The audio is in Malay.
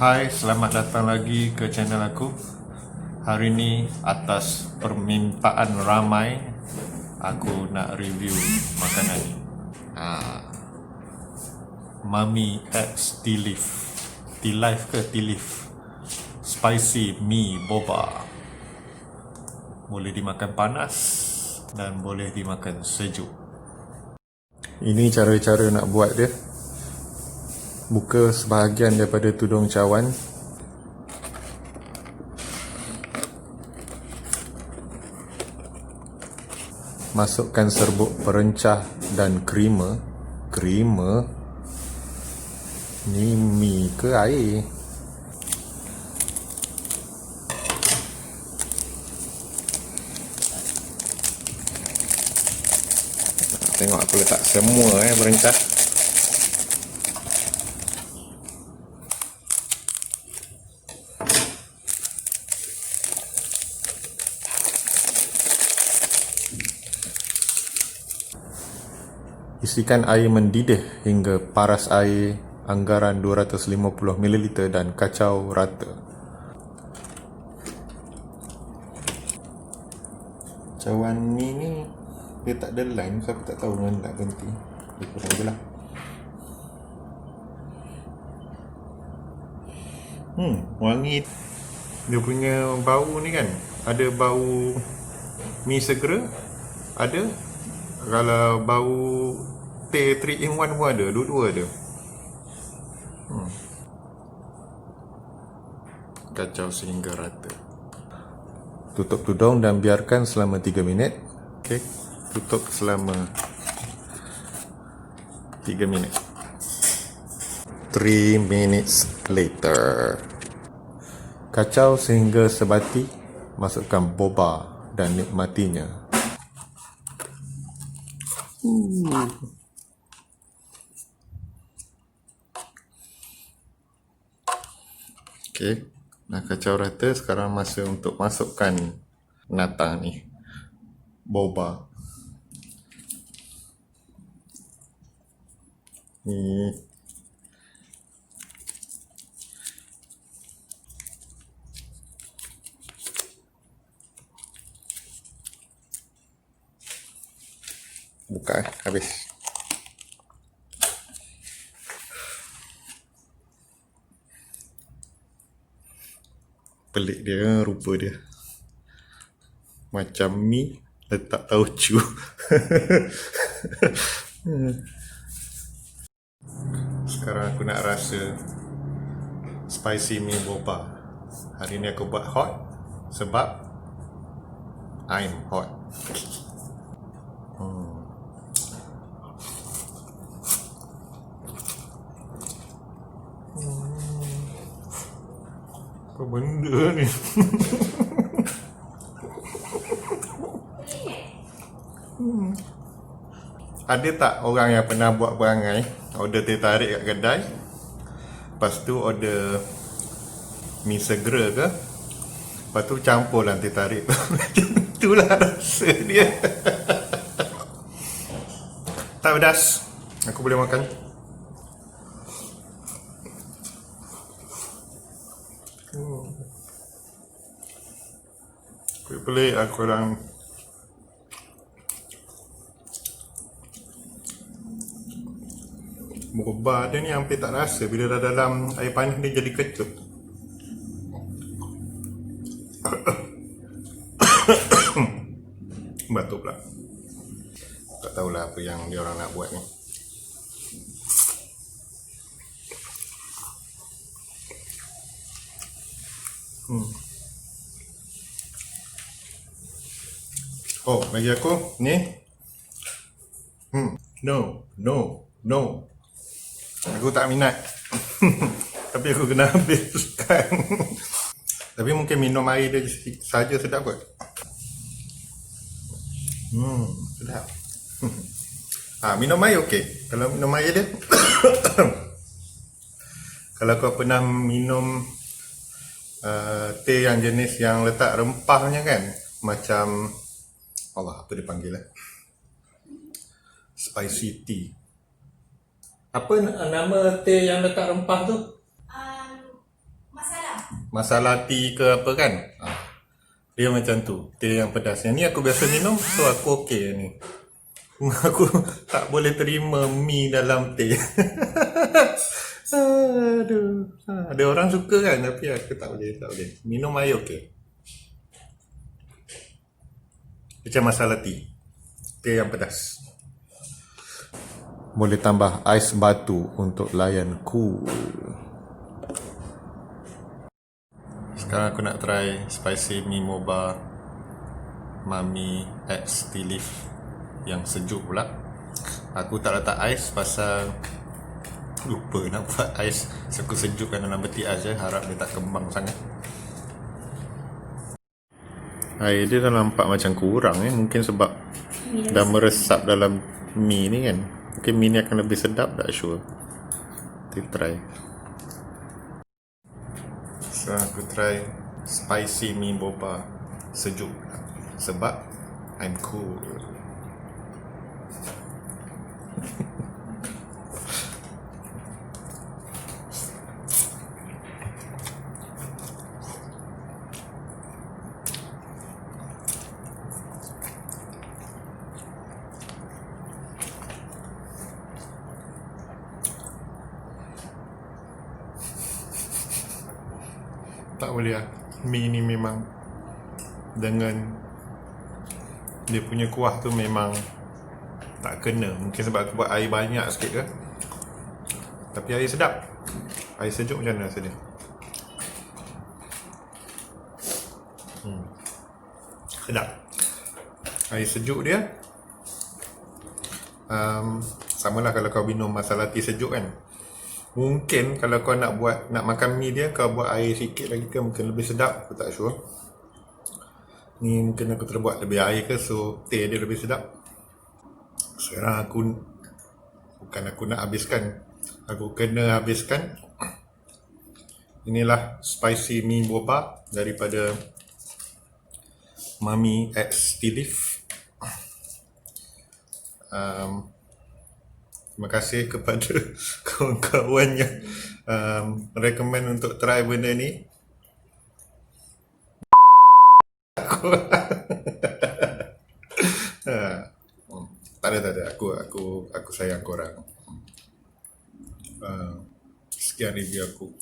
Hai, selamat datang lagi ke channel aku. Hari ni atas permintaan ramai aku nak review makanan ni. Ha. Mami X Tea Leaf. Tea Life ke Tea Leaf? Spicy mi boba. Boleh dimakan panas dan boleh dimakan sejuk. Ini cara-cara nak buat dia buka sebahagian daripada tudung cawan. Masukkan serbuk perencah dan krima krima ni mi ke air? Tengok aku letak semua eh perencah Isikan air mendidih hingga paras air anggaran 250 ml dan kacau rata. Cawan ni ni dia tak ada line so aku tak tahu mana nak berhenti. Ikut je lah. Hmm, wangi dia punya bau ni kan. Ada bau mi segera, ada kalau bau teh 3 in 1 pun ada dua-dua ada. Hmm. kacau sehingga rata. Tutup tudung dan biarkan selama 3 minit. Ok tutup selama 3 minit. 3 minutes later. Kacau sehingga sebati masukkan boba dan nikmatinya Okey, dah kacau rata. Sekarang masa untuk masukkan natang ni. Boba. Ni. Buka eh, habis. Pelik dia rupa dia. Macam mi letak taucu. Sekarang aku nak rasa spicy mi boba. Hari ni aku buat hot sebab I'm hot. Apa benda ni? Ada tak orang yang pernah buat perangai? Order teh tarik kat kedai? Lepas tu order Mi segera ke? Lepas tu campur lah teh tarik Macam itulah rasa dia. Tak pedas. Aku boleh makan Pelik aku orang Boba dia ni hampir tak rasa Bila dah dalam air panas dia jadi kecut. Batuk pula. Tak tahulah apa yang dia orang nak buat ni. Hmm. Oh, bagi aku ni. Hmm. No, no, no. Aku tak minat. Tapi aku kena habiskan. Tapi mungkin minum air dia saja sedap kot. Hmm, sedap. ha, minum air okey. Kalau minum air dia Kalau kau pernah minum uh, teh yang jenis yang letak rempahnya kan, macam Allah apa dia panggil eh? Spicy tea. Apa nama teh yang letak rempah tu? Um, masalah tea ke apa kan ha. dia macam tu teh yang pedas yang ni aku biasa minum so aku okey ni aku tak boleh terima mi dalam teh aduh Ha, ada orang suka kan tapi aku tak boleh tak boleh minum air okey macam masalah tea. Teh yang pedas. Boleh tambah ais batu untuk layan cool sekarang aku nak try spicy mi moba mami X tea leaf yang sejuk pula. Aku tak letak ais pasal lupa nak buat ais. Aku sejukkan dalam peti ais je harap dia tak kembang sangat air dia dah nampak macam kurang eh. Mungkin sebab dah meresap dalam mi ni kan. Mungkin mi ni akan lebih sedap tak sure. Kita try. So aku try spicy mi boba. Sejuk. Sebab I'm cool tak boleh lah mi ni memang dengan dia punya kuah tu memang tak kena. Mungkin sebab aku buat air banyak sikit ke. Tapi air sedap. Air sejuk macam mana rasa dia? Hmm. sedap. Air sejuk dia. Um, samalah kalau kau minum masalah tea sejuk kan Mungkin kalau kau nak buat nak makan mi dia kau buat air sikit lagi ke mungkin lebih sedap aku tak sure. Ni mungkin aku terbuat lebih air ke so teh dia lebih sedap. Sekarang aku bukan aku nak habiskan. Aku kena habiskan. Inilah spicy mi boba daripada Mami X Tea Leaf. Um, Terima kasih kepada kawan-kawan yang um, recommend untuk try benda ni. Aku ha. tak ada tak ada aku aku aku sayang korang. Uh, sekian review aku.